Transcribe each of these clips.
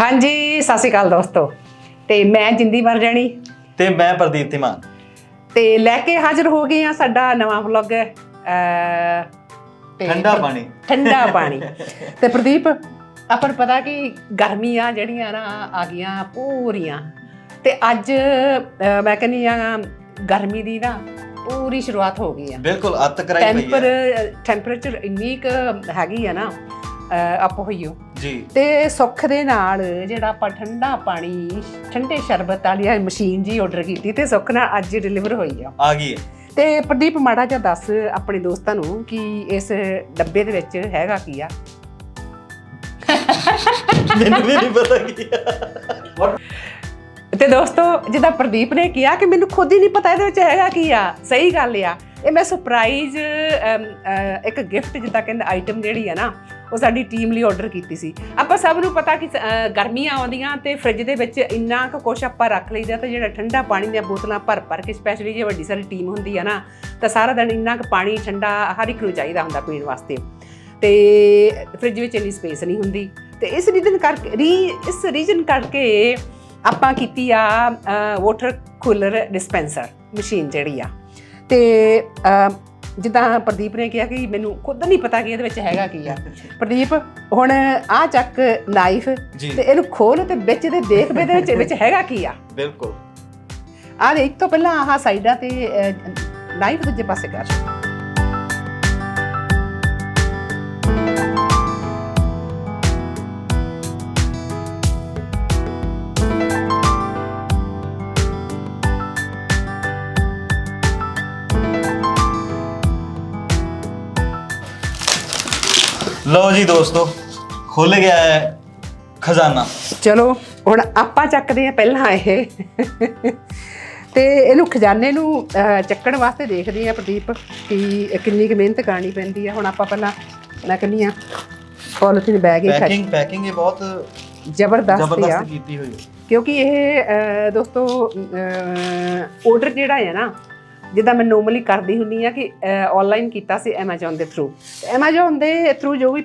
ਹਾਂਜੀ ਸਤਿ ਸ਼੍ਰੀ ਅਕਾਲ ਦੋਸਤੋ। ਤੇ ਮੈਂ ਜਿੰਦੀ ਮਰ ਜਾਣੀ। ਤੇ ਮੈਂ ਪ੍ਰਦੀਪ ਧੀਮਾਨ। ਤੇ ਲੈ ਕੇ ਹਾਜ਼ਰ ਹੋ ਗਏ ਆ ਸਾਡਾ ਨਵਾਂ ਵਲੌਗ ਠੰਡਾ ਪਾਣੀ। ਠੰਡਾ ਪਾਣੀ। ਤੇ ਪ੍ਰਦੀਪ ਆਪਾਂ ਨੂੰ ਪਤਾ ਕਿ ਗਰਮੀਆਂ ਜਿਹੜੀਆਂ ਨਾ ਆ ਗਈਆਂ ਪੂਰੀਆਂ। ਤੇ ਅੱਜ ਮੈਂ ਕਹਿੰਨੀ ਆ ਗਰਮੀ ਦੀ ਨਾ ਪੂਰੀ ਸ਼ੁਰੂਆਤ ਹੋ ਗਈ ਆ। ਬਿਲਕੁਲ ਅੱਤ ਕਰਾਈ ਪਈ ਟੈਂਪਰ ਹੈ ਟੈਂਪਰੇਚਰ ਇੰਨੀ ਕੁ ਹੈਗੀ ਆ ਨਾ ਅਪ ਹੋਈ ਓ। ਜੀ। ਤੇ ਸੁੱਖ ਦੇ ਨਾਲ ਜਿਹੜਾ ਆਪਾਂ ਠੰਡਾ ਪਾਣੀ ਠੰਡੇ ਸ਼ਰਬਤ ਵਾਲੀ ਮਸ਼ੀਨ ਜੀ ਆਰਡਰ ਕੀਤੀ ਤੇ ਸੁੱਖ ਨਾਲ ਅੱਜ ਡਿਲੀਵਰ ਹੋਈ ਆ। ਆ ਗਈ ਹੈ। ਤੇ ਪ੍ਰਦੀਪ ਮਾੜਾ ਜਿਹਾ ਦੱਸ ਆਪਣੇ ਦੋਸਤਾਂ ਨੂੰ ਕਿ ਇਸ ਡੱਬੇ ਦੇ ਵਿੱਚ ਹੈਗਾ ਕੀ ਆ? ਮੈਨੂੰ ਵੀ ਨਹੀਂ ਪਤਾ ਕੀ ਆ। ਤੇ ਦੋਸਤੋ ਜਿੱਦਾਂ ਪ੍ਰਦੀਪ ਨੇ ਕਿਹਾ ਕਿ ਮੈਨੂੰ ਖੁਦ ਹੀ ਨਹੀਂ ਪਤਾ ਇਹਦੇ ਵਿੱਚ ਹੈਗਾ ਕੀ ਆ। ਸਹੀ ਗੱਲ ਆ। ਇਹ ਮੈਂ ਸਰਪ੍ਰਾਈਜ਼ ਇੱਕ ਗਿਫਟ ਜਿੱਦਾਂ ਕਹਿੰਦੇ ਆਈਟਮ ਜਿਹੜੀ ਆ ਨਾ ਉਹ ਸਾਡੀ ਟੀਮ ਲਈ ਆਰਡਰ ਕੀਤੀ ਸੀ। ਆਪਾਂ ਸਭ ਨੂੰ ਪਤਾ ਕਿ ਗਰਮੀਆਂ ਆਉਂਦੀਆਂ ਤੇ ਫ੍ਰਿਜ ਦੇ ਵਿੱਚ ਇੰਨਾ ਕੁ ਕੁਛ ਆਪਾਂ ਰੱਖ ਲਈਦਾ ਤੇ ਜਿਹੜਾ ਠੰਡਾ ਪਾਣੀ ਦੀਆਂ ਬੋਤਲਾਂ ਭਰ ਭਰ ਕੇ ਸਪੈਸ਼ਲੀ ਜੇ ਵੱਡੀ ਸਾਰੀ ਟੀਮ ਹੁੰਦੀ ਆ ਨਾ, ਤਾਂ ਸਾਰਾ ਦਿਨ ਇੰਨਾ ਕੁ ਪਾਣੀ ਠੰਡਾ ਹਰ ਇੱਕ ਨੂੰ ਚਾਹੀਦਾ ਹੁੰਦਾ ਪੀਣ ਵਾਸਤੇ। ਤੇ ਫ੍ਰਿਜ ਵਿੱਚ ਇੰਨੀ ਸਪੇਸ ਨਹੀਂ ਹੁੰਦੀ। ਤੇ ਇਸ ਰੀਜ਼ਨ ਕਰਕੇ, ਰੀ- ਇਸ ਰੀਜਨ ਕਰਕੇ ਆਪਾਂ ਕੀਤੀ ਆ ਵਾਟਰ ਕੂਲਰ ਡਿਸਪੈਂਸਰ ਮਸ਼ੀਨ ਜਿਹੜੀ ਆ। ਤੇ ਜਿੱਦਾਂ ਪ੍ਰਦੀਪ ਨੇ ਕਿਹਾ ਕਿ ਮੈਨੂੰ ਖੁਦ ਨਹੀਂ ਪਤਾ ਕਿ ਇਹਦੇ ਵਿੱਚ ਹੈਗਾ ਕੀ ਆ। ਪ੍ਰਦੀਪ ਹੁਣ ਆ ਚੱਕ ਨਾਈਫ ਤੇ ਇਹਨੂੰ ਖੋਲ ਤੇ ਵਿੱਚ ਦੇ ਦੇਖ ਵੀ ਇਹਦੇ ਵਿੱਚ ਵਿੱਚ ਹੈਗਾ ਕੀ ਆ। ਬਿਲਕੁਲ। ਆ ਇੱਕ ਤੋਂ ਪਹਿਲਾਂ ਆਹ ਸਾਈਡਾਂ ਤੇ ਨਾਈਫ ਦੂਜੇ ਪਾਸੇ ਕਰ। ਜੀ ਦੋਸਤੋ ਖੁੱਲ ਗਿਆ ਹੈ ਖਜ਼ਾਨਾ। ਚਲੋ ਹੁਣ ਆਪਾਂ ਚੱਕਦੇ ਆ ਪਹਿਲਾਂ ਇਹ। ਤੇ ਇਹਨੂੰ ਖਜ਼ਾਨੇ ਨੂੰ ਅਹ, ਚੱਕਣ ਵਾਸਤੇ ਦੇਖਦੇ ਆ ਪ੍ਰਦੀਪ ਕਿ ਕਿੰਨੀ ਕੁ ਮਿਹਨਤ ਕਰਨੀ ਪੈਂਦੀ ਆ। ਹੁਣ ਆਪਾਂ ਪਹਿਲਾਂ ਮੈਂ ਕਹਿੰਦੀ ਆ ਪੋਲੀਥੀਨ ਬੈਗ ਹੀ ਖਾ ਪੈਕਿੰਗ ਪੈਕਿੰਗ ਇਹ ਬਹੁਤ ਜ਼ਬਰਦਸਤ ਆ। ਜ਼ਬਰਦਸਤ ਕੀਤੀ ਹੋਈ ਹੈ। ਕਿਉਂਕਿ ਇਹ ਅਹ, ਦੋਸਤੋ ਆਰਡਰ ਜਿਹੜਾ ਹੈ ਨਾ ਜਿੱਦਾਂ ਮੈਂ ਨੋਰਮਲੀ ਕਰਦੀ ਹੁੰਨੀ ਆ ਕਿ ਆਨਲਾਈਨ ਕੀਤਾ ਸੀ Amazon ਦੇ ਥਰੂ Amazon ਦੇ ਥਰੂ ਜੋ ਵੀ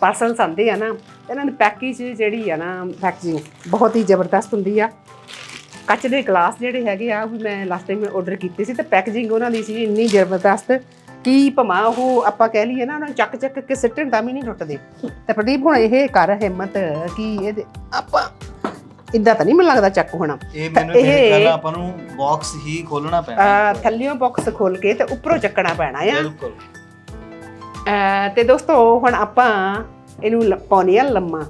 ਪਾਰਸਲਸ ਆਉਂਦੇ ਆ ਨਾ, ਇਹਨਾਂ ਦੀ ਪੈਕੇਜ ਜਿਹੜੀ ਆ ਨਾ ਪੈਕੇਜਿੰਗ ਬਹੁਤ ਹੀ ਜ਼ਬਰਦਸਤ ਹੁੰਦੀ ਆ। ਕੱਚ ਦੇ ਗਲਾਸ ਜਿਹੜੇ ਹੈਗੇ ਆ, ਉਹ ਵੀ ਮੈਂ ਲਾਸਟ ਟਾਈਮ ਆਰਡਰ ਕੀਤੇ ਸੀ ਤੇ ਪੈਕੇਜਿੰਗ ਉਹਨਾਂ ਦੀ ਸੀ ਇੰਨੀ ਜ਼ਬਰਦਸਤ ਕਿ ਭਮਾ ਉਹ ਆਪਾਂ ਕਹਿ ਲਈਏ ਨਾ, ਉਹਨਾਂ ਨੂੰ ਚੱਕ ਚੱਕ ਕੇ ਸਿੱਟਣ ਦਾ ਵੀ ਨਹੀਂ ਟੁੱਟਦੇ। ਤੇ ਪ੍ਰਦੀਪ, ਹੁਣ ਇਹ ਕਰ ਹਿੰਮਤ ਕਿ ਇਹਦੇ ਆਪਾਂ ਇਦਾਂ ਤਾਂ ਨਹੀਂ ਮੈਨੂੰ ਲੱਗਦਾ ਚੱਕ ਹੋਣਾ। ਇਹ ਮੈਨੂੰ ਇਹ- ਪਹਿਲਾਂ ਆਪਾਂ ਨੂੰ ਬਾਕਸ ਹੀ ਖੋਲਣਾ ਪੈਣਾ ਥੱਲਿਓਂ ਬਾਕਸ ਖੋਲ ਕੇ ਤੇ ਉੱਪਰੋਂ ਚੱਕਣਾ ਪੈਣਾ ਆ। ਬਿਲਕੁਲ। ਤੇ ਦੋਸਤੋ ਹੁਣ ਆਪਾਂ ਇਹਨੂੰ ਪਾਉਂਦੇ ਆ ਲੰਮਾ।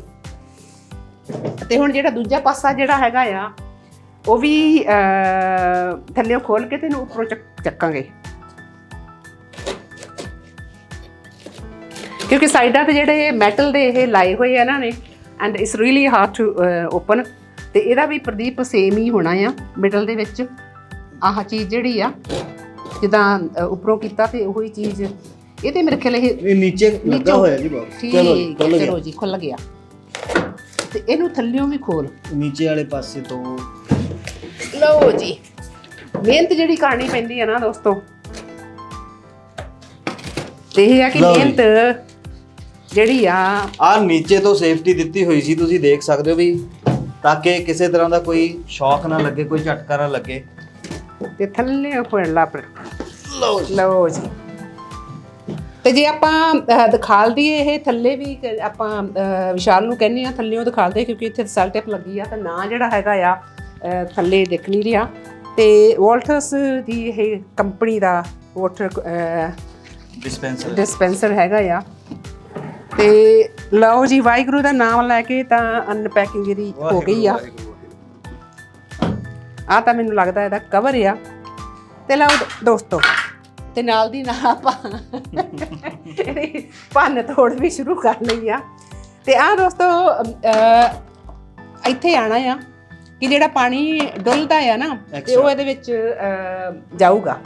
ਤੇ ਹੁਣ ਜਿਹੜਾ ਦੂਜਾ ਪਾਸਾ ਜਿਹੜਾ ਹੈਗਾ ਆ ਉਹ ਵੀ ਥੱਲਿਓਂ ਖੋਲ ਕੇ ਤੇ ਇਹਨੂੰ ਉੱਪਰੋਂ ਚੱਕ- ਚੱਕਾਂਗੇ। ਕਿਉਂਕਿ ਸਾਈਡਾਂ ਤੇ ਜਿਹੜੇ ਮੈਟਲ ਦੇ ਇਹ ਲਾਏ ਹੋਏ ਆ ਇਹਨਾਂ ਨੇ and it's really hard to open ਤੇ ਇਹਦਾ ਵੀ ਪ੍ਰਦੀਪ ਸੇਮ ਹੀ ਹੋਣਾ ਆ ਮਿਡਲ ਦੇ ਵਿੱਚ। ਆਹ ਚੀਜ਼ ਜਿਹੜੀ ਆ ਜਿੱਦਾਂ ਉੱਪਰੋਂ ਕੀਤਾ ਤੇ ਉਹੀ ਚੀਜ਼। ਇਹ ਤੇ ਮੇਰੇ ਖਿਆਲ ਇਹ ਇਹ ਨੀਚੇ ਲੱਗਾ ਹੋਇਆ ਜੀ ਠੀਕ ਚਲੋ ਹੈ, ਖੁੱਲ ਚਲੋ ਜੀ। ਖੁੱਲ ਗਿਆ। ਤੇ ਇਹਨੂੰ ਥੱਲਿਓਂ ਵੀ ਖੋਲ। ਨੀਚੇ ਵਾਲੇ ਪਾਸੇ ਤੋਂ। ਲਓ ਜੀ ਮਿਹਨਤ ਜਿਹੜੀ ਕਰਨੀ ਪੈਂਦੀ ਹੈ ਨਾ ਦੋਸਤੋ। ਤੇ ਇਹ ਆ ਕਿ ਲਓ ਜੀ। ਮਿਹਨਤ ਜਿਹੜੀ ਆ ਆ ਨੀਚੇ ਤੋਂ ਸੇਫਟੀ ਦਿੱਤੀ ਹੋਈ ਸੀ ਤੁਸੀਂ ਦੇਖ ਸਕਦੇ ਹੋ ਵੀ ਤਾਂ ਕਿ ਕਿਸੇ ਤਰ੍ਹਾਂ ਦਾ ਕੋਈ ਸ਼ੌਕ ਨਾ ਲੱਗੇ ਕੋਈ ਝਟਕਾ ਨਾ ਲੱਗੇ। ਤੇ ਥੱਲੇ ਫੜਲਾ ਪਰ ਲਓ ਲਓ ਜੀ। ਤੇ ਜੇ ਆਪਾਂ ਅਹ, ਦਿਖਾਲ ਦਈਏ ਇਹ ਥੱਲੇ ਵੀ ਕ- ਆਪਾਂ ਅਹ, ਵਿਸ਼ਾਲ ਨੂੰ ਕਹਿੰਦੇ ਆ ਥੱਲੇੋਂ ਦਿਖਾਲ ਦੇ ਕਿਉਂਕਿ ਇੱਥੇ ਸੈਲ ਟੇਪ ਲੱਗੀ ਆ ਤਾਂ ਨਾਂ ਜਿਹੜਾ ਹੈਗਾ ਆ ਅਹ, ਥੱਲੇ ਦਿਖ ਨਹੀਂ ਰਿਹਾ। ਤੇ ਵੋਲਟਸ ਦੀ ਇਹ ਕੰਪਨੀ ਦਾ ਵਾਟਰ ਡਿਸਪੈਂਸਰ ਡਿਸਪੈਂਸਰ ਹੈਗਾ ਆ। ਤੇ ਲਓ ਜੀ ਵਾਹਿਗੁਰੂ ਦਾ ਨਾਮ ਲੈ ਕੇ ਤਾਂ ਅਨਪੈਕਿੰਗ ਇਹਦੀ ਹੋ ਗਈ ਆ। ਆ ਤਾਂ ਮੈਨੂੰ ਲੱਗਦਾ ਇਹਦਾ ਕਵਰ ਆ। ਤੇ ਲਓ ਦੋਸਤੋ ਤੇ ਨਾਲ ਦੀ ਨਾਲ ਆਪਾਂ ਭੰਨ ਤੋੜ ਵੀ ਸ਼ੁਰੂ ਕਰ ਲਈ ਆ। ਤੇ ਆ ਦੋਸਤੋ ਇੱਥੇ ਆਣਾ ਆ ਕਿ ਜਿਹੜਾ ਪਾਣੀ ਡੁੱਲਦਾ ਆ ਨਾ ਤੇ ਉਹ ਇਹਦੇ ਵਿੱਚ ਜਾਊਗਾ।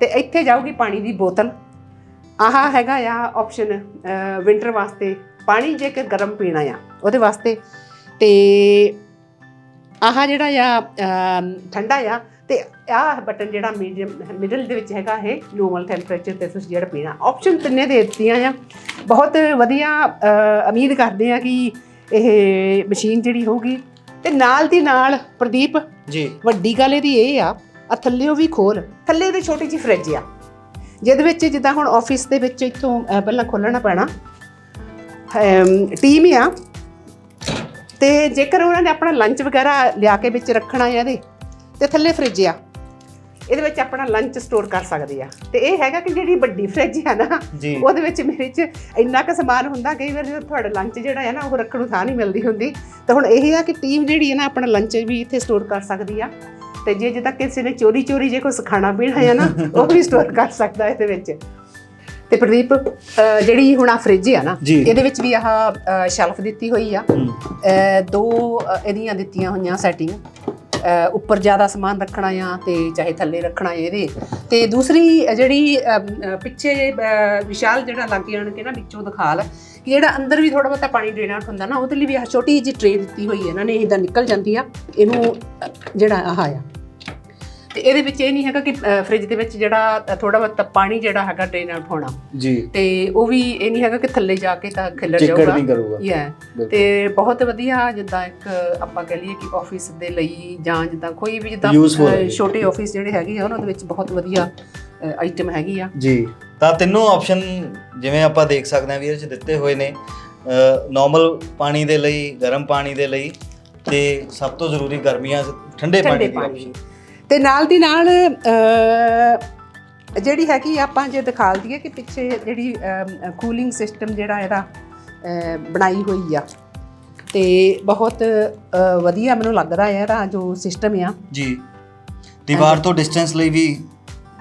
ਤੇ ਇੱਥੇ ਜਾਊਗੀ ਪਾਣੀ ਦੀ ਬੋਤਲ। ਆਹ ਹੈਗਾ ਆ ਆਪਸ਼ਨ ਵਿੰਟਰ ਵਾਸਤੇ ਪਾਣੀ ਜੇ ਕਿ ਗਰਮ ਪੀਣਾ ਆ ਉਹਦੇ ਵਾਸਤੇ। ਤੇ ਆਹ ਜਿਹੜਾ ਆ ਠੰਡਾ ਆ ਤੇ ਆਹ ਬਟਨ ਜਿਹੜਾ ਮੀਡੀਅਮ ਮਿਡਲ ਦੇ ਵਿੱਚ ਹੈਗਾ ਇਹ ਨੋਰਮਲ ਟੈਂਪਰੇਚਰ ਤੇ ਤੁਸੀਂ ਜਿਹੜਾ ਪੀਣਾ। ਆਪਸ਼ਨ ਤਿੰਨੇ ਦੇ ਦਿੱਤੀਆਂ ਆ। ਬਹੁਤ ਵਧੀਆ ਉਮੀਦ ਕਰਦੇ ਆ ਕਿ ਇਹ ਮਸ਼ੀਨ ਜਿਹੜੀ ਹੋਊਗੀ ਤੇ ਨਾਲ ਦੀ ਨਾਲ ਪ੍ਰਦੀਪ ਜੀ। ਵੱਡੀ ਗੱਲ ਇਹਦੀ ਇਹ ਆ ਆ ਥੱਲੇਓ ਵੀ ਖੋਲ। ਥੱਲੇ ਉਹਦੀ ਛੋਟੀ ਜਿਹੀ ਫ੍ਰਿਜ ਆ। ਜਿਹਦੇ ਵਿੱਚ ਜਿੱਦਾਂ ਹੁਣ ਆਫਿਸ ਦੇ ਵਿੱਚ ਇੱਥੋਂ ਪਹਿਲਾਂ ਖੋਲਣਾ ਪੈਣਾ। ਟੀਮ ਆ। ਤੇ ਜੇਕਰ ਉਹਨਾਂ ਨੇ ਆਪਣਾ ਲੰਚ ਵਗੈਰਾ ਲਿਆ ਕੇ ਵਿੱਚ ਰੱਖਣਾ ਹੈ ਇਹਦੇ ਤੇ ਥੱਲੇ ਫ੍ਰਿਜ ਆ। ਇਹਦੇ ਵਿੱਚ ਆਪਣਾ ਲੰਚ ਸਟੋਰ ਕਰ ਸਕਦੇ ਆ। ਤੇ ਇਹ ਹੈਗਾ ਕਿ ਜਿਹੜੀ ਵੱਡੀ ਫ੍ਰਿਜ ਆ ਨਾ ਉਹਦੇ ਵਿੱਚ ਮੇਰੇ ਚ ਇੰਨਾ ਕੁ ਸਮਾਨ ਹੁੰਦਾ ਕਈ ਵਾਰ ਜਦੋਂ ਤੁਹਾਡਾ ਲੰਚ ਜਿਹੜਾ ਹੈ ਨਾ ਉਹ ਰੱਖਣ ਨੂੰ ਥਾਂ ਨਹੀਂ ਮਿਲਦੀ ਹੁੰਦੀ। ਤਾਂ ਹੁਣ ਇਹ ਆ ਕਿ ਟੀਮ ਜਿਹੜੀ ਹੈ ਨਾ ਆਪਣਾ ਲੰਚ ਵੀ ਇੱਥੇ ਸਟੋਰ ਕਰ ਸਕਦੀ ਆ। ਤੇ ਜੇ ਜਿੱਦਾਂ ਕਿਸੇ ਨੇ ਚੋਰੀ ਚੋਰੀ ਜੇ ਕੁਝ ਖਾਣਾ ਪੀਣਾ ਹੈ ਨਾ ਉਹ ਵੀ ਸਟੋਰ ਕਰ ਸਕਦਾ ਇਹਦੇ ਵਿੱਚ। ਤੇ ਪ੍ਰਦੀਪ ਜਿਹੜੀ ਹੁਣ ਆ ਫ੍ਰਿਜ ਆ ਨਾ ਜੀ। ਇਹਦੇ ਵਿੱਚ ਵੀ ਆਹ ਸ਼ੈਲਫ ਦਿੱਤੀ ਹੋਈ ਆ। ਦੋ ਇਹਦੀਆਂ ਦਿੱਤੀਆਂ ਹੋਈਆਂ ਸੈਟਿੰਗ ਉੱਪਰ ਜ਼ਿਆਦਾ ਸਮਾਨ ਰੱਖਣਾ ਆ ਤੇ ਚਾਹੇ ਥੱਲੇ ਰੱਖਣਾ ਇਹਦੇ। ਤੇ ਦੂਸਰੀ ਜਿਹੜੀ ਪਿੱਛੇ ਅਹ, ਵਿਸ਼ਾਲ ਜਿਹੜਾ ਲੱਗ ਜਾਣ ਕੇ ਨਾ ਵਿੱਚੋਂ ਦਿਖਾਲ ਕਿ ਜਿਹੜਾ ਅੰਦਰ ਵੀ ਥੋੜਾ ਬਹੁਤਾ ਪਾਣੀ ਡਰੇਨ ਆਊਟ ਹੁੰਦਾ ਨਾ ਉਹਦੇ ਲਈ ਵੀ ਆਹ ਛੋਟੀ ਜਿਹੀ ਟ੍ਰੇ ਦਿੱਤੀ ਹੋਈ ਹੈ। ਇਹਨਾਂ ਨੇ ਇਹਦਾ ਨਿਕਲ ਜਾਂਦੀ ਆ। ਇਹਨੂੰ ਜਿਹੜਾ ਆਹ ਆ। ਤੇ ਇਹਦੇ ਵਿੱਚ ਇਹ ਨਹੀਂ ਹੈਗਾ ਕਿ ਫ੍ਰਿਜ ਦੇ ਵਿੱਚ ਜਿਹੜਾ ਥੋੜਾ ਬਹੁਤਾ ਪਾਣੀ ਜਿਹੜਾ ਹੈਗਾ ਡਰੇਨ ਆਊਟ ਹੋਣਾ ਜੀ। ਤੇ ਉਹ ਵੀ ਇਹ ਨਹੀਂ ਹੈਗਾ ਕਿ ਥੱਲੇ ਜਾ ਕੇ ਤਾਂ ਖਿਲਰ ਚਿੱਕੜ ਜਾਊਗਾ। ਨਹੀਂ ਕਰੂਗਾ। ਯਾ। ਤੇ ਬਹੁਤ ਵਧੀਆ ਜਿੱਦਾਂ ਇੱਕ ਆਪਾਂ ਕਹ ਲਈਏ ਕਿ ਆਫਿਸ ਦੇ ਲਈ ਜਾਂ ਜਿੱਦਾਂ ਕੋਈ ਵੀ ਜਿੱਦਾਂ। ਛੋਟੇ ਆਫਿਸ ਜਿਹੜੇ ਹੈਗੇ ਆ ਉਹਨਾਂ ਦੇ ਵਿੱਚ ਬਹੁਤ ਵਧੀਆ ਆਈਟਮ ਹੈਗੀ ਆ। ਜੀ। ਤਾਂ ਤਿੰਨੋਂ ਆਪਸ਼ਨ ਜਿਵੇਂ ਆਪਾਂ ਦੇਖ ਸਕਦੇ ਹਾਂ ਵੀ ਇਹਦੇ ਚ ਦਿੱਤੇ ਹੋਏ ਨੇ ਨਾਰਮਲ ਪਾਣੀ ਦੇ ਲਈ ਗਰਮ ਪਾਣੀ ਦੇ ਲਈ ਤੇ ਸਭ ਤੋਂ ਜ਼ਰੂਰੀ ਗਰਮੀਆਂ ਠੰਡੇ ਪਾਣੀ ਦੀ option। ਤੇ ਨਾਲ ਦੀ ਨਾਲ ਜਿਹੜੀ ਹੈਗੀ ਆ, ਆਪਾਂ ਜੇ ਦਿਖਾ ਦਈਏ ਕਿ ਪਿੱਛੇ ਜਿਹੜੀ ਕੂਲਿੰਗ ਸਿਸਟਮ ਜਿਹੜਾ ਇਹਦਾ ਬਣਾਈ ਹੋਈ ਆ। ਤੇ ਬਹੁਤ ਵਧੀਆ ਮੈਨੂੰ ਲੱਗਦਾ ਹੈ ਇਹਦਾ ਜੋ ਸਿਸਟਮ ਆ। ਜੀ। ਦੀਵਾਰ ਤੋਂ ਡਿਸਟੈਂਸ ਲਈ ਵੀ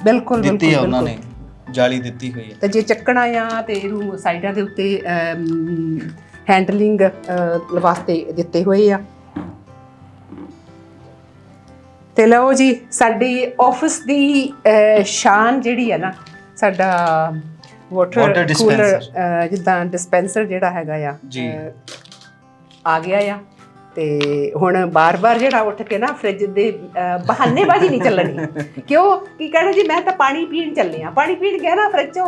ਬਿਲਕੁਲ ਦਿੱਤੀ ਹੈ ਉਹਨਾਂ। ਨੇ। ਜਾਲੀ ਦਿੱਤੀ ਹੋਈ ਹੈ ਤੇ ਜੇ ਚੱਕਣਾ ਆ ਤੇ ਇਹਨੂੰ ਸਾਈਡਾਂ ਦੇ ਉੱਤੇ ਹੈਂਡਲਿੰਗ ਵਾਸਤੇ ਦਿੱਤੇ ਹੋਏ ਆ। ਤੇ ਲਓ ਜੀ ਸਾਡੀ ਆਫਿਸ ਦੀ ਸ਼ਾਨ ਜਿਹੜੀ ਹੈ ਨਾ ਸਾਡਾ ਵਾਟਰ ਕੂਲਰ। ਜਿੱਦਾਂ ਡਿਸਪੈਂਸਰ ਜਿਹੜਾ ਹੈਗਾ ਆ ਆ ਗਿਆ ਆ। ਤੇ ਹੁਣ ਬਾਰ-ਬਾਰ ਜਿਹੜਾ ਉੱਠ ਕੇ ਨਾ ਫ੍ਰਿਜ ਦੇ ਬਹਾਨੇਬਾਜ਼ੀ ਨਹੀਂ ਚੱਲਣੀ। ਕਿਉਂ? ਕੀ ਕਹਿਣਾ ਜੀ ਮੈਂ ਤਾਂ ਪਾਣੀ ਪੀਣ ਚੱਲੇ ਆ। ਪਾਣੀ ਪੀਣ ਗਿਆ ਨਾ ਫ੍ਰਿਜ ਚੋਂ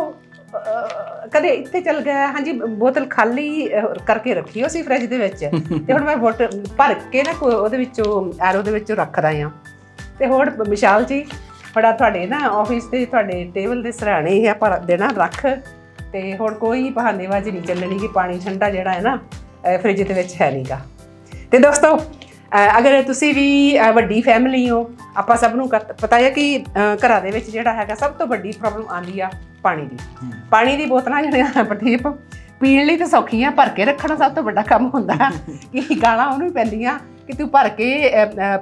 ਕਦੇ ਇੱਥੇ ਚੱਲ ਗਿਆ। ਹਾਂਜੀ ਬੋਤਲ ਖਾਲੀ ਕਰਕੇ ਰੱਖੀ ਹੋ ਸੀ ਫ੍ਰਿਜ ਦੇ ਵਿੱਚ। ਤੇ ਹੁਣ ਮੈਂ ਬੋਤਲ ਭਰ ਕੇ ਨਾ ਉਹਦੇ ਵਿੱਚੋਂ ਐਰੋ ਦੇ ਵਿੱਚੋਂ ਰੱਖਦਾ ਆ। ਤੇ ਹੁਣ ਵਿਸ਼ਾਲ ਜੀ ਬੜਾ ਤੁਹਾਡੇ ਨਾ ਆਫਿਸ ਤੇ ਤੁਹਾਡੇ ਟੇਬਲ ਦੇ ਸਰਾਣੇ ਇਹ ਆਪਾਂ ਦੇਣਾ ਰੱਖ। ਤੇ ਹੁਣ ਕੋਈ ਬਹਾਨੇਬਾਜ਼ੀ ਨਹੀਂ ਚੱਲਣੀ ਕਿ ਪਾਣੀ ਠੰਡਾ ਜਿਹੜਾ ਹੈ ਨਾ ਫ੍ਰਿਜ ਦੇ ਵਿੱਚ ਹੈ ਨਹੀਂਗਾ। ਤੇ ਦੋਸਤੋ ਅਗਰ ਤੁਸੀਂ ਵੀ ਵੱਡੀ ਫੈਮਿਲੀ ਹੋ ਆਪਾਂ ਸਭ ਨੂੰ ਪਤਾ ਹੈ ਕਿ ਘਰਾਂ ਦੇ ਵਿੱਚ ਜਿਹੜਾ ਹੈਗਾ ਸਭ ਤੋਂ ਵੱਡੀ ਪ੍ਰੋਬਲਮ ਆਉਂਦੀ ਆ ਪਾਣੀ ਦੀ। ਪਾਣੀ ਦੀ ਬੋਤਲਾਂ ਜਿਹੜੀਆਂ ਪ੍ਰਦੀਪ ਪੀਣ ਲਈ ਤਾਂ ਸੌਖੀਆਂ ਭਰ ਕੇ ਰੱਖਣਾ ਸਭ ਤੋਂ ਵੱਡਾ ਕੰਮ ਹੁੰਦਾ। ਕਿ ਗਾਲਾਂ ਉਹਨੂੰ ਪੈਂਦੀਆਂ। ਕਿ ਤੂੰ ਭਰ ਕੇ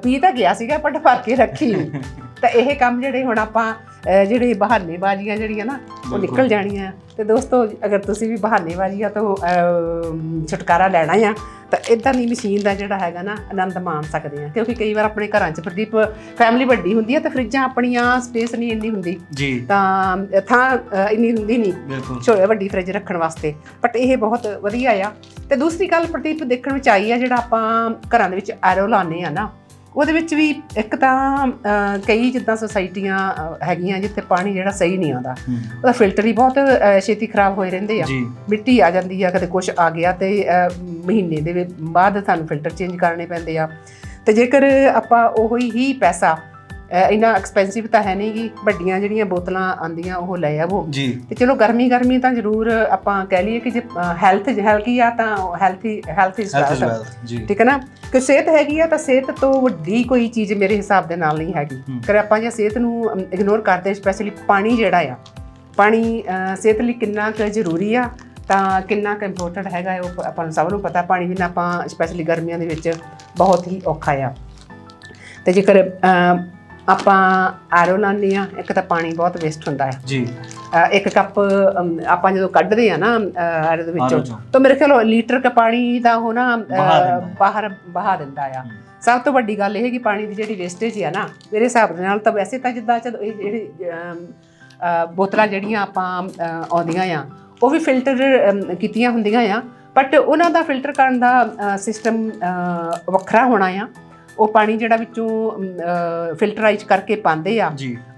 ਪੀ ਤਾਂ ਗਿਆ ਸੀਗਾ ਪਰ ਭਰ ਕੇ ਰੱਖੀ ਨਹੀਂ ਤਾਂ ਇਹ ਕੰਮ ਜਿਹੜੇ ਹੁਣ ਆਪਾਂ ਅਹ, ਜਿਹੜੇ ਬਹਾਨੇਬਾਜ਼ੀਆਂ ਜਿਹੜੀਆਂ ਨਾ ਉਹ ਨਿਕਲ ਜਾਣੀਆਂ। ਤੇ ਦੋਸਤੋ ਅਗਰ ਤੁਸੀਂ ਵੀ ਬਹਾਨੇਬਾਜ਼ੀਆਂ ਤੋਂ ਅਹ, ਛੁਟਕਾਰਾ ਲੈਣਾ ਆ ਤਾਂ ਇਦਾਂ ਦੀ ਮਸ਼ੀਨ ਦਾ ਜਿਹੜਾ ਹੈਗਾ ਨਾ ਆਨੰਦ ਮਾਣ ਸਕਦੇ ਆ। ਕਿਉਂਕਿ ਕਈ ਵਾਰ ਆਪਣੇ ਘਰਾਂ 'ਚ ਪ੍ਰਦੀਪ ਫੈਮਿਲੀ ਵੱਡੀ ਹੁੰਦੀ ਹੈ ਤੇ ਫਰਿੱਜਾਂ ਆਪਣੀਆਂ ਸਪੇਸ ਨਹੀਂ ਇੰਨੀ ਹੁੰਦੀ। ਜੀ। ਤਾਂ ਥਾਂ ਅ, ਇੰਨੀ ਹੁੰਦੀ ਨਹੀਂ ਬਿਲਕੁਲ। ਛੋਟੀ ਵੱਡੀ ਫ੍ਰਿਜ ਰੱਖਣ ਵਾਸਤੇ। ਬਟ ਇਹ ਬਹੁਤ ਵਧੀਆ ਆ। ਤੇ ਦੂਸਰੀ ਗੱਲ ਪ੍ਰਦੀਪ ਦੇਖਣ ਵਿੱਚ ਆਈ ਆ ਜਿਹੜਾ ਆਪਾਂ ਘਰਾਂ ਦੇ ਵਿੱਚ ਐਰੋ ਲਾਉਂਦੇ ਆ ਨਾ ਉਹਦੇ ਵਿੱਚ ਵੀ ਇੱਕ ਤਾਂ ਕਈ ਜਿੱਦਾਂ ਸੁਸਾਇਟੀਆਂ ਹੈਗੀਆਂ ਜਿੱਥੇ ਪਾਣੀ ਜਿਹੜਾ ਸਹੀ ਨਹੀਂ ਆਉਂਦਾ। ਉਹਦਾ ਫਿਲਟਰ ਹੀ ਬਹੁਤ ਛੇਤੀ ਖਰਾਬ ਹੋਏ ਰਹਿੰਦੇ ਆ। ਮਿੱਟੀ ਆ ਜਾਂਦੀ ਆ ਕਦੇ ਕੁਝ ਆ ਗਿਆ ਤੇ ਮਹੀਨੇ ਦੇ ਬਾਅਦ ਸਾਨੂੰ ਫਿਲਟਰ ਚੇਂਜ ਕਰਨੇ ਪੈਂਦੇ ਆ। ਤੇ ਜੇਕਰ ਆਪਾਂ ਉਹੀ ਹੀ ਪੈਸਾ ਇੰਨਾ ਐਕਸਪੈਂਸਿਵ ਤਾਂ ਹੈ ਨਹੀਂਗੀ ਵੱਡੀਆਂ ਜਿਹੜੀਆਂ ਬੋਤਲਾਂ ਆਂਦੀਆਂ ਉਹ ਲੈ ਆਵੋ। ਜੀ। ਤੇ ਚਲੋ ਗਰਮੀ ਗਰਮੀ ਤਾਂ ਜ਼ਰੂਰ ਆਪਾਂ ਕਹਿ ਲਈਏ ਕਿ ਜੇ ਹੈਲਥ ਹੈਲਥੀ ਆ ਤਾਂ ਹੈਲਥੀ ਹੈਲਥ ਇਜ਼ ਵੈਲਥ ਠੀਕ ਹੈ ਨਾ? ਕਿ ਸਿਹਤ ਹੈਗੀ ਆ ਤਾਂ ਸਿਹਤ ਤੋਂ ਵੱਡੀ ਕੋਈ ਚੀਜ਼ ਮੇਰੇ ਹਿਸਾਬ ਦੇ ਨਾਲ ਨਹੀਂ ਹੈਗੀ। ਕਰ ਆਪਾਂ ਜੇ ਸਿਹਤ ਨੂੰ ਇਗਨੋਰ ਕਰਦੇ ਸਪੈਸ਼ਲੀ ਪਾਣੀ ਜਿਹੜਾ ਆ ਪਾਣੀ ਸਿਹਤ ਲਈ ਕਿੰਨਾ ਕੁ ਜ਼ਰੂਰੀ ਆ ਤਾਂ ਕਿੰਨਾ ਕੁ ਇੰਪੋਰਟੈਂਟ ਹੈਗਾ ਉਹ ਆਪਾਂ ਨੂੰ ਸਭ ਨੂੰ ਪਤਾ। ਪਾਣੀ ਬਿਨਾਂ ਆਪਾਂ ਸਪੈਸ਼ਲੀ ਗਰਮੀਆਂ ਦੇ ਵਿੱਚ ਬਹੁਤ ਹੀ ਔਖਾ ਆ। ਤੇ ਜੇਕਰ ਆਪਾਂ ਆਰੋ ਲਾਉਂਦੇ ਆ ਇੱਕ ਤਾਂ ਪਾਣੀ ਬਹੁਤ ਵੇਸਟ ਹੁੰਦਾ ਹੈ। ਜੀ। ਅ, ਇੱਕ ਕੱਪ ਅਮ, ਆਪਾਂ ਜਦੋਂ ਕੱਢਦੇ ਆ ਨਾ ਅ, ਆਰੇ ਦੇ ਵਿੱਚੋਂ ਚੋਂ। ਤਾਂ ਮੇਰੇ ਖਿਆਲ ਲੀਟਰ ਕ ਪਾਣੀ ਦਾ ਉਹ ਨਾ ਅ, ਬਹਾ ਦਿੰਦਾ ਹੈ। ਬਾਹਰ ਬਹਾ ਦਿੰਦਾ ਆ। ਸਭ ਤੋਂ ਵੱਡੀ ਗੱਲ ਇਹ ਕਿ ਪਾਣੀ ਦੀ ਜਿਹੜੀ ਵੇਸਟੇਜ ਆ ਨਾ ਮੇਰੇ ਹਿਸਾਬ ਦੇ ਨਾਲ ਤਾਂ ਵੈਸੇ ਤਾਂ ਜਿੱਦਾਂ ਜਦੋਂ ਇਹ ਜਿਹੜੀ ਅਮ, ਅ, ਬੋਤਲਾਂ ਜਿਹੜੀਆਂ ਆਪਾਂ ਅ, ਆਉਂਦੀਆਂ ਆ ਉਹ ਵੀ ਫਿਲਟਰ ਕੀਤੀਆਂ ਹੁੰਦੀਆਂ ਆ ਬਟ ਉਹਨਾਂ ਦਾ ਫਿਲਟਰ ਕਰਨ ਦਾ ਸਿਸਟਮ ਵੱਖਰਾ ਹੋਣਾ ਆ। ਉਹ ਪਾਣੀ ਜਿਹੜਾ ਵਿੱਚੋਂ ਫਿਲਟਰਾਈਜ਼ ਕਰਕੇ ਪਾਉਂਦੇ ਆ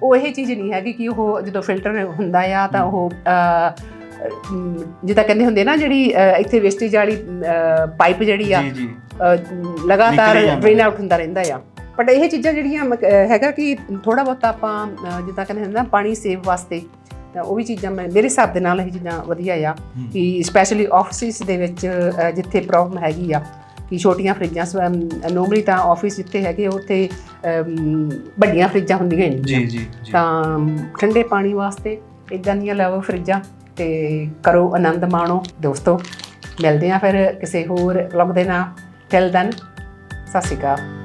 ਉਹ ਇਹ ਚੀਜ਼ ਨਹੀਂ ਹੈਗੀ ਕਿ ਉਹ ਜਦੋਂ ਫਿਲਟਰ ਹੁੰਦਾ ਆ ਤਾਂ ਉਹ ਜਿੱਦਾਂ ਕਹਿੰਦੇ ਹੁੰਦੇ ਨਾ ਜਿਹੜੀ ਇੱਥੇ ਵੇਸਟੇਜ ਵਾਲੀ ਪਾਈਪ ਜਿਹੜੀ ਆ ਲਗਾਤਾਰ ਡਰੇਨ ਆਊਟ ਹੁੰਦਾ ਰਹਿੰਦਾ ਆ। ਬਟ ਇਹ ਚੀਜ਼ਾਂ ਜਿਹੜੀਆਂ ਹੈਗਾ ਕਿ ਥੋੜਾ ਬਹੁਤ ਆਪਾਂ ਜਿੱਦਾਂ ਕਹਿੰਦੇ ਹੁੰਦੇ ਨਾ ਪਾਣੀ ਸੇਵ ਵਾਸਤੇ ਤਾਂ ਉਹ ਵੀ ਚੀਜ਼ਾਂ ਮੈਂ ਮੇਰੇ ਹਿਸਾਬ ਦੇ ਨਾਲ ਇਹ ਚੀਜ਼ਾਂ ਵਧੀਆ ਆ ਕਿ ਸਪੈਸ਼ਲੀ ਆਫਿਸਿਸ ਦੇ ਵਿੱਚ ਜਿੱਥੇ ਪ੍ਰੋਬਲਮ ਹੈਗੀ ਆ ਕਿ ਛੋਟੀਆਂ ਫਰਿੱਜਾਂ ਨੋਰਮਲੀ ਤਾਂ ਆਫਿਸ ਜਿੱਥੇ ਹੈਗੇ ਉੱਥੇ ਵੱਡੀਆਂ ਫਰਿੱਜਾਂ ਹੁੰਦੀਆਂ ਜੀ ਜੀ ਜੀ। ਤਾਂ ਠੰਡੇ ਪਾਣੀ ਵਾਸਤੇ ਇਦਾਂ ਦੀਆਂ ਲਵੋ ਫਰਿੱਜਾਂ ਤੇ ਕਰੋ ਆਨੰਦ ਮਾਣੋ। ਦੋਸਤੋ ਮਿਲਦੇ ਆ ਫਿਰ ਕਿਸੇ ਹੋਰ ਵਲੌਗ ਦੇ ਨਾਲ। ਟਿਲ ਦਨ ਸਤਿ ਸ਼੍ਰੀ ਅਕਾਲ।